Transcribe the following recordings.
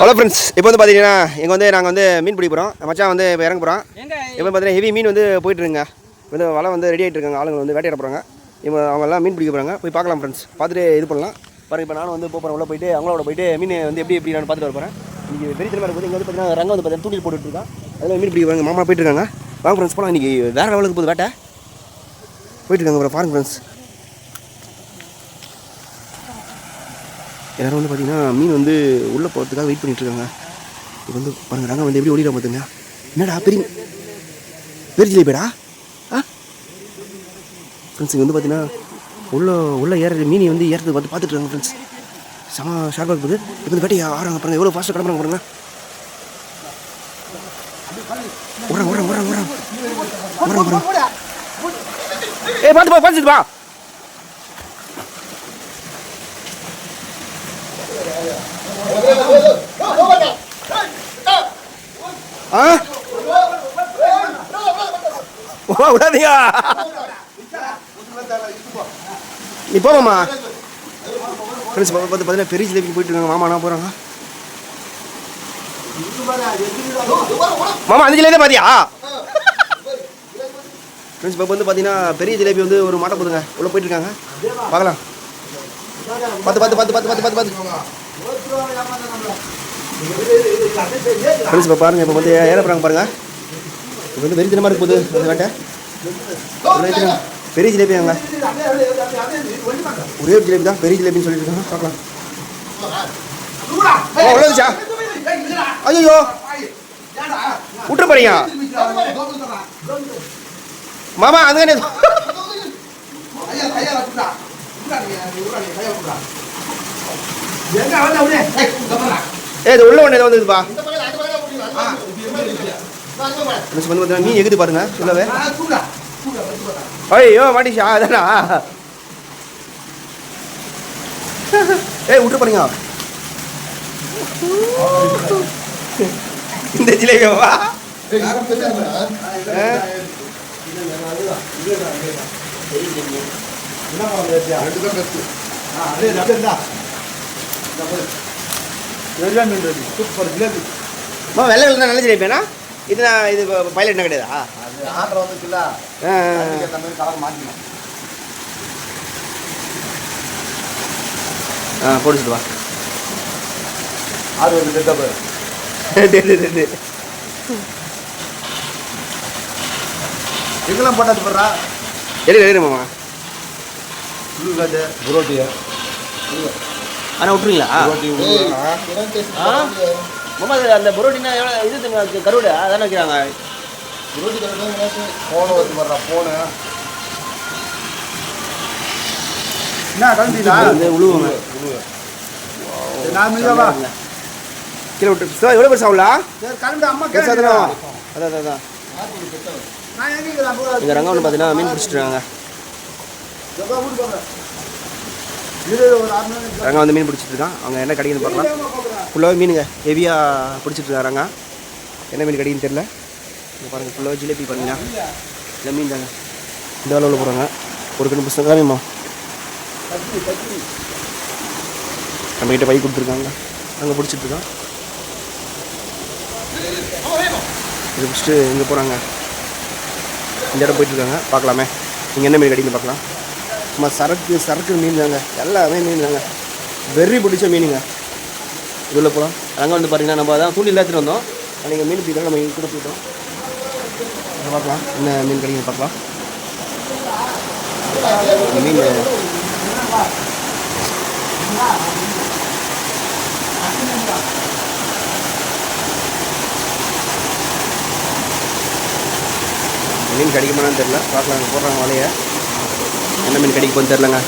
Hello friends இப்போ வந்து பார்த்தீங்கன்னா இங்கே வந்து நாங்கள் வந்து மீன் பிடிக்க போகிறோம் மச்சான் வந்து இப்போ இறங்க போகிறோம் இப்போ பார்த்தீங்கன்னா ஹெவி மீன் வந்து போயிட்டுருங்க வந்து வலை வந்து ரெடி ஆகிட்டு இருக்காங்க. ஆளுங்க வந்து வேட்டையிட போகிறாங்க இப்போ அவங்க எல்லாம் மீன் பிடிக்க போகிறாங்க போய் பார்க்கலாம் ஃப்ரெண்ட்ஸ் பார்த்துட்டு இது பண்ணலாம். பாருங்க இப்போ நானும் வந்து போகிறேன் உள்ள போயிட்டு அவங்களோட போயிட்டு மீன் வந்து எப்படி எப்படி நான் பார்த்துட்டு வர போகிறேன் இன்றைக்கி பெரிய தினமாக இருக்குது இங்கே வந்து பார்த்தீங்கன்னா ரங்கம் வந்து பார்த்தீங்கன்னா தூண்டில் போட்டுட்டு இருக்கான். அதில் மீன் பிடிக்க போகிறாங்க மாமா போயிட்டு இருக்காங்க. வாங்க ஃப்ரெண்ட்ஸ் போகலாம் இன்றைக்கி வேறு லெவலுக்கு போகுது வேட்டை. போயிட்டு இருக்காங்க அப்புறம் பாருங்க ஃப்ரெண்ட்ஸ் யாரும் வந்து பார்த்தீங்கன்னா மீன் வந்து உள்ளே போகிறதுக்காக வெயிட் பண்ணிகிட்ருக்காங்க இப்போ வந்து பாருங்கள் நாங்கள் வந்து எப்படி ஓடிட பார்த்துங்க என்னடா பெரிய பெரிய ஜிலேபிடா ஆ? ஃப்ரெண்ட்ஸ் இங்கே வந்து பார்த்தீங்கன்னா உள்ளே உள்ளே ஏற மீனை வந்து ஏறது பார்த்து பார்த்துட்டு இருக்காங்க ஃப்ரெண்ட்ஸ் செம ஷார்ப்பாக இருக்குது. இப்போ வந்து வேட்டையை ஆறாங்க பாருங்கள் எவ்வளோ ஃபாஸ்ட்டாக கிளம்புறாங்க பாருங்க. உரம் உரம் உரம் உரம் ஓடுறாங்க ஓடுறாங்க ஏ பார்த்து பா பார்த்துட்டு ஆ? ஓ விடாதீங்க நீ போமாம்மா ஃப்ரெண்ட்ஸ் பார்த்து பார்த்தீங்கன்னா பெரிய ஜிலேபிக்கு போயிட்டு இருக்காங்க. மாமா நான் போகிறாங்க மாமா அந்த ஜிலேபி பாத்தியா? ஃப்ரெண்ட்ஸ் இப்போ வந்து பார்த்தீங்கன்னா பெரிய ஜிலேபி வந்து ஒரு மாட்டை போதுங்க உள்ளே போயிட்டு இருக்காங்க. பார்க்கலாம். பார்த்து பார்த்து பார்த்து பார்த்து பார்த்து பார்த்து பார்த்து ஃப்ரெண்ட்ஸ் இப்போ பாருங்கள் இப்போ வந்து ஏற போகிறாங்க பாருங்கள் இப்போ வந்து வெறி தினமாக இருக்கு போகுது அந்த வேட்டை. பெரிய ஜிலேபி அங்க ஒரே ஒரு ஜிலேபி தான் பெரிய ஜிலேபின்னு சொல்லிட்டு இருக்காங்க. பார்க்கலாம். ஓ உள்ளதுச்சா ஐயோ விட்டு போறீங்க? மாமா அதுதானே ஏ இது உள்ள ஒன்று வந்துதுப்பா மீன் எகுது பாருங்க சொல்லவே. ஐயோ மாட்டிச்சா அதானா? ஏய் விட்டு போறீங்க இந்த ஜிலேபியாவா? ஆ? அம்மா, வெள்ளை வெள்ளை நல்ல ஜிலேபியாண்ணா இது நான் இது பைலட் என்ன கிடையாதா? ஆ, ஆ, ஆ போட்டு வா. டே, டே, டே, டே. எங்கெல்லாம் போட்டாது போடுறா எடு எடு மாமா. உருவாது புரோட்டி அண்ணா விட்டுறீங்களா புரோட்டி ஆ? மாமா அது அந்த புரோட்டினா எவ்வளோ இது தெரியுமா, கருவாடு? அதானே வைக்கிறாங்க போன வந்து வர்றா போன என்ன கலந்துடா உழுவுங்க. நான் மீதாவா கீழே விட்டு சார் எவ்வளோ பெருசா உள்ளா? கலந்து அம்மா அதான் அதான், அதான். இந்த ரங்கம் வந்து பார்த்தீங்கன்னா மீன் பிடிச்சிட்டு இருக்காங்க. ரங்கா ரங்கம் வந்து மீன் பிடிச்சிட்ருக்கான் அவங்க என்ன கிடைக்குதுன்னு பார்க்கலாம். ஃபுல்லாகவே மீனுங்க. ஹெவியாக பிடிச்சிட்ருக்காங்க ரங்கா. என்ன மீன் கிடைக்குன்னு தெரில இங்கே பாருங்கள் ஃபுல்லாக ஜிலேபி பண்ணுங்க இல்லை மீன் தாங்க. இந்த அளவில் போகிறாங்க ஒரு கண்ணு புஸ்தகம் காமியம்மா நம்மகிட்ட பை கொடுத்துருக்காங்க. அங்கே பிடிச்சிட்ருக்கான் இது பிடிச்சிட்டு இங்கே போகிறாங்க இந்த இடம் போயிட்டுருக்காங்க பார்க்கலாமே. நீங்கள் என்ன மீன் கிடைக்குன்னு பார்க்கலாம். சும்மா சரக்கு சரக்கு மீன் தாங்க. எல்லாமே மீன் தாங்க. வெறி பிடிச்ச மீனுங்க. இதுள்ள போகலாம் அங்கே வந்து பார்த்தீங்கன்னா நம்ம அதான் தூண்டில் எடுத்துகிட்டு வந்தோம். அன்றைக்கி மீன் பிடிக்கலாம் நம்ம இங்கே கூட போயிட்டோம். பார்க்கலாம் என்ன மீன் கிடைக்குன்னு பார்க்கலாம் மீன் மீன் கிடைக்குமான்னு தெரில பார்க்கலாம் போடுறாங்க வலையை. என்ன மீன் கிடைக்கும்னு தெரிலங்க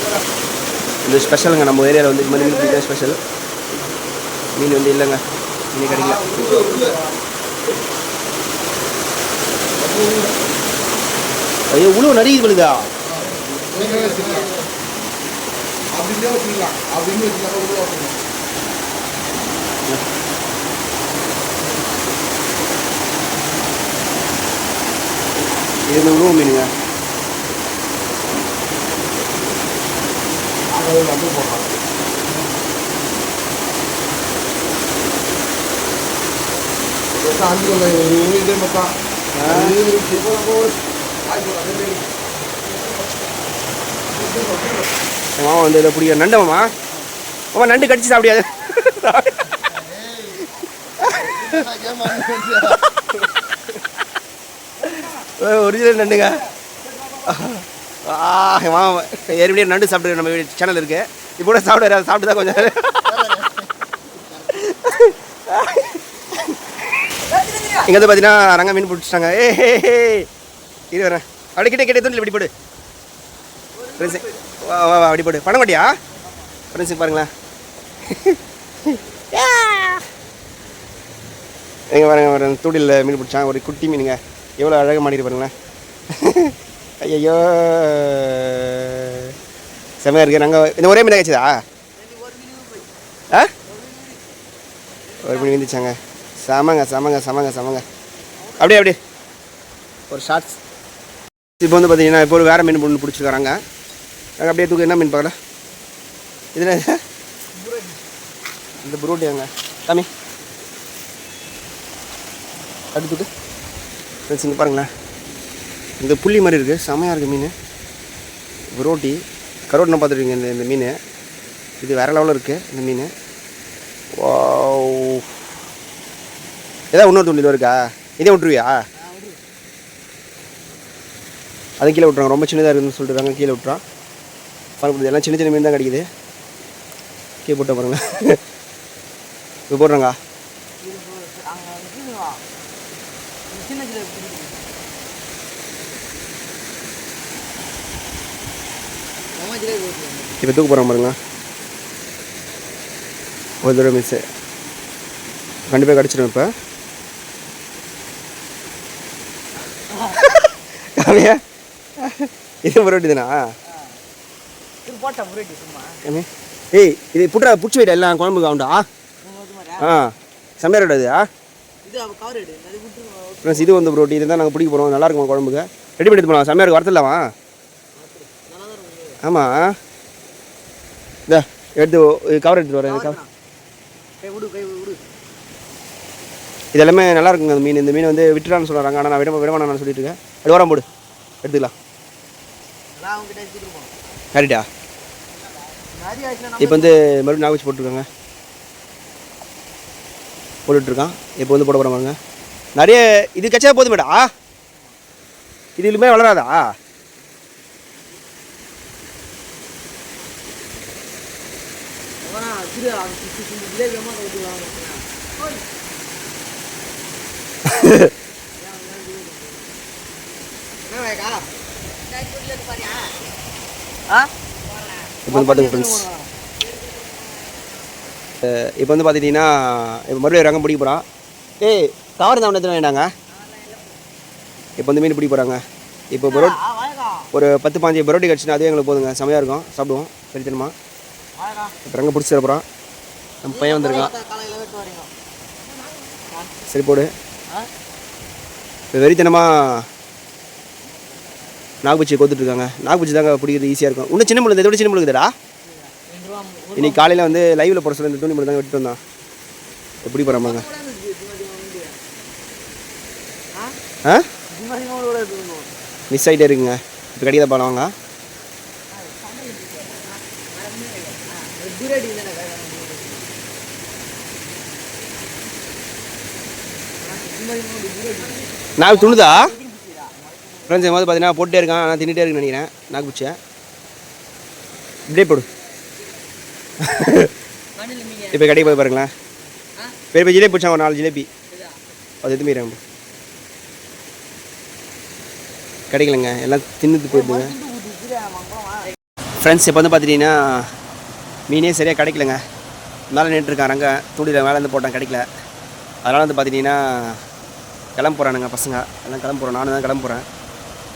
இது ஸ்பெஷலுங்க நம்ம ஏரியாவில் வந்து இது மாதிரி மீன் பிடிக்க ஸ்பெஷல் மீன் வந்து இல்லைங்க. மீன் கிடைக்கல. ஐயோ உழவு நடிகை விழுதா அப்படின்னே வச்சுக்கலாம் இது உழவு மீனுங்க. அது நண்டு போடலாம் மொத்தம் மாமா வந்து இதில் பிடிக்க நண்டு மாமா மாமா நண்டு கடிச்சு சாப்பிடியாது ஒரிஜினல் நண்டுங்க. ஆ ஏற்கனவே நண்டு சாப்பிட்டு நம்ம சேனல் இருக்கு. இப்போ கூட சாப்பிட சாப்பிட்டு தான் கொஞ்சம் இங்கே வந்து பார்த்தீங்கன்னா ரங்க மீன் பிடிச்சிட்டாங்க. ஏ ஹே இரு வரேன் அப்படி கிட்டே கிட்டே தூண்டில் இப்படி போடு. ஃப்ரெண்ட்ஸு வா வா வா அப்படி போடு. பணம் மாட்டியா ஃப்ரெண்ட்ஸுக்கு பாருங்களேன். எங்கே பாருங்க ஒரு தூண்டில் மீன் பிடிச்சாங்க. ஒரு குட்டி மீனுங்க. எவ்வளோ அழகாக மாட்டிட்டு பாருங்களேன். ஐயோ செம்மையாக இருக்குது நாங்கள் இந்த ஒரே மீன் ஆச்சுதா ஆ? ஒரு மீன் வந்துச்சாங்க. செமங்க செமங்க செமங்க செமங்க. அப்படியே அப்படியே. ஒரு ஷார்ட்ஸ் இப்போ வந்து பார்த்தீங்கன்னா இப்போ ஒரு வேறு மீன் பொண்ணு பிடிச்சிருக்காங்க. நாங்கள் அப்படியே தூக்கி என்ன மீன் பார்க்கல? இது என்ன? இந்த புரோட்டியாங்க சாமி அடுத்துட்டு ஃப்ரெண்ட்ஸ் இங்கே பாருங்களேன். இந்த புள்ளி மாதிரி இருக்குது செமையாக இருக்குது மீன். புரோட்டி கரோட்டின பார்த்துருக்கீங்க இந்த இந்த மீன். இது வேறு லெவலில் இருக்குது இந்த மீன். ஏதாவது இன்னொரு துண்டில் இருக்கா? இதே விட்ருவியா அது கீழே விட்றாங்க ரொம்ப சின்னதாக இருக்குதுன்னு சொல்லிட்டு கீழே விட்றான் பாருங்க எல்லாம் சின்ன சின்ன மீன் தான் கிடைக்குது. கீழே போட்டு பாருங்க. இப்போ போடுறாங்க. இப்போ தூக்க போகிறாங்க பாருங்க. ஒரு தடவை மிஸ்ஸு கண்டிப்பாக கிடச்சிடும் இப்போ. அப்படியா இது தானா? ஏமே. ஏய் இது புட்ரா பிடிச்சி வைடா எல்லாம் குழம்புக்கு ஆகுண்டா ஆ. செம்மையாக ரெடாது ஃப்ரெண்ட்ஸ் இது வந்து புரோட்டி இதுதான் நாங்கள் பிடிக்க போகிறோம் நல்லா இருக்குமா குழம்புக்கு? ரெடி பண்ணி போகலாம் செம்மையாக இருக்கும் வரத்தில்லாமா ஆமாம் இந்த எடுத்து கவர் எடுத்துட்டு வரேன் கவர் இது எல்லாமே நல்லா இருக்குங்க அந்த மீன். இந்த மீன் வந்து விட்டுறான்னு சொல்கிறாங்க ஆனால் நான் விட விட வேணாம்னு சொல்லிட்டு இருக்கேன். அது வராம போடு. எடுத்துக்கலாம். சரிடா இப்போ வந்து மறுபடியும் நாகவச்சு போட்டிருக்காங்க. போட்டுட்ருக்கான். இப்போ வந்து போட போகிறாங்க நிறைய இது கச்சா போதுமேடா. இது இதுமே வளராதா? இப்போ வந்து பார்த்துங்க ஃப்ரெண்ட்ஸ் இப்போ வந்து பார்த்துட்டிங்கன்னா இப்போ மறுபடியும் ரகம் பிடிக்க போகிறான் ஏய் கவர் தான் எடுத்து வேண்டாங்க இப்போ வந்து மீன் பிடிக்க போகிறாங்க இப்போ பரோட் ஒரு பத்து பாஞ்சு பரோட்டி கிடச்சுன்னா அதுவே எங்களுக்கு போதுங்க செமையாக இருக்கும் சாப்பிடுவோம் சரித்தனமா இப்போ ரங்க பிடிச்சி போகிறான் நம்ம பையன் வந்திருக்கான். சரி போடு. இப்போ வெறித்தனமாக நாகப்பூச்சி கோத்துட்ருக்காங்க நாகப்பூச்சி தாங்க பிடிக்கிறது ஈஸியாக இருக்கும். இன்னும் சின்ன முள்ளு இதை விட சின்ன முள்ளுக்குதுடா இன்னைக்கு காலையில் வந்து லைவில் போட சொல்ல இந்த துணி மட்டும் தாங்க விட்டு வந்தான். எப்படி போகிறாமாங்க ஆ? மிஸ் ஆகிட்டே இருக்குங்க. இப்போ கிடைக்காத பாடம் நாக்கு துணுதா? ஃப்ரெண்ட்ஸ் போது பார்த்தீங்கன்னா போட்டே இருக்கான். ஆனால் தின்னுட்டே இருக்குன்னு நினைக்கிறேன். நாக்கு பிடிச்ச இப்படியே போடு. இப்போ கடைக்கு போய் பாருங்களேன். பெரிய பெரிய ஜிலேபி பிடிச்சாங்க ஒரு நாலு ஜிலேபி. அது எதுவுமே கிடைக்கலங்க. எல்லாம் தின்னுட்டு போயிடுதுங்க. ஃப்ரெண்ட்ஸ் இப்போ வந்து பார்த்துட்டிங்கன்னா மீனே சரியாக கிடைக்கலங்க. மேலே நின்றுருக்கான் அங்கே தூண்டியில் வந்து போட்டான். கிடைக்கல. அதனால் வந்து பார்த்துட்டிங்கன்னா கிளம்ப போகிறானுங்க பசங்க. எல்லாம் கிளம்ப போகிறோம் நானும் தான் கிளம்ப போகிறேன்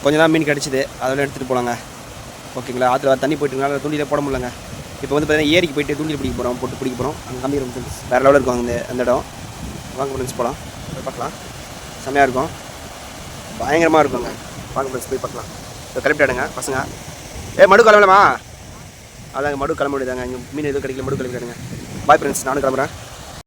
கொஞ்ச நாள் மீன் கிடச்சிது. அதெல்லாம் எடுத்துகிட்டு போகலாங்க ஓகேங்களா? ஆற்றுல தண்ணி போயிட்டுனால தூண்டியில் போட முடியலங்க. இப்போ வந்து பார்த்தீங்கன்னா ஏரிக்கு போயிட்டு தூண்டில் பிடிக்க போகிறோம் போட்டு பிடிக்க போகிறோம் அங்கே காமிக்கிறோம் ஃப்ரெண்ட்ஸ் வேறு லெவலில் இருக்கும் அந்த அந்த இடம். வாங்க ஃப்ரெண்ட்ஸ் போகலாம் போய் பார்க்கலாம். செம்மையாக இருக்கும். பயங்கரமாக இருக்குங்க. வாங்க ஃப்ரெண்ட்ஸ் போய் பார்க்கலாம். இப்போ கிளப்பிட்டாடுங்க பசங்க. ஏ மடு கிளம்பலாமா? அதாங்க மடு கிளம்ப முடியுதாங்க இங்கே மீன் எதுவும் கிடைக்கல. மடு கிளம்பிடுங்க பாய் ஃப்ரெண்ட்ஸ் நானும் கிளம்புறேன்.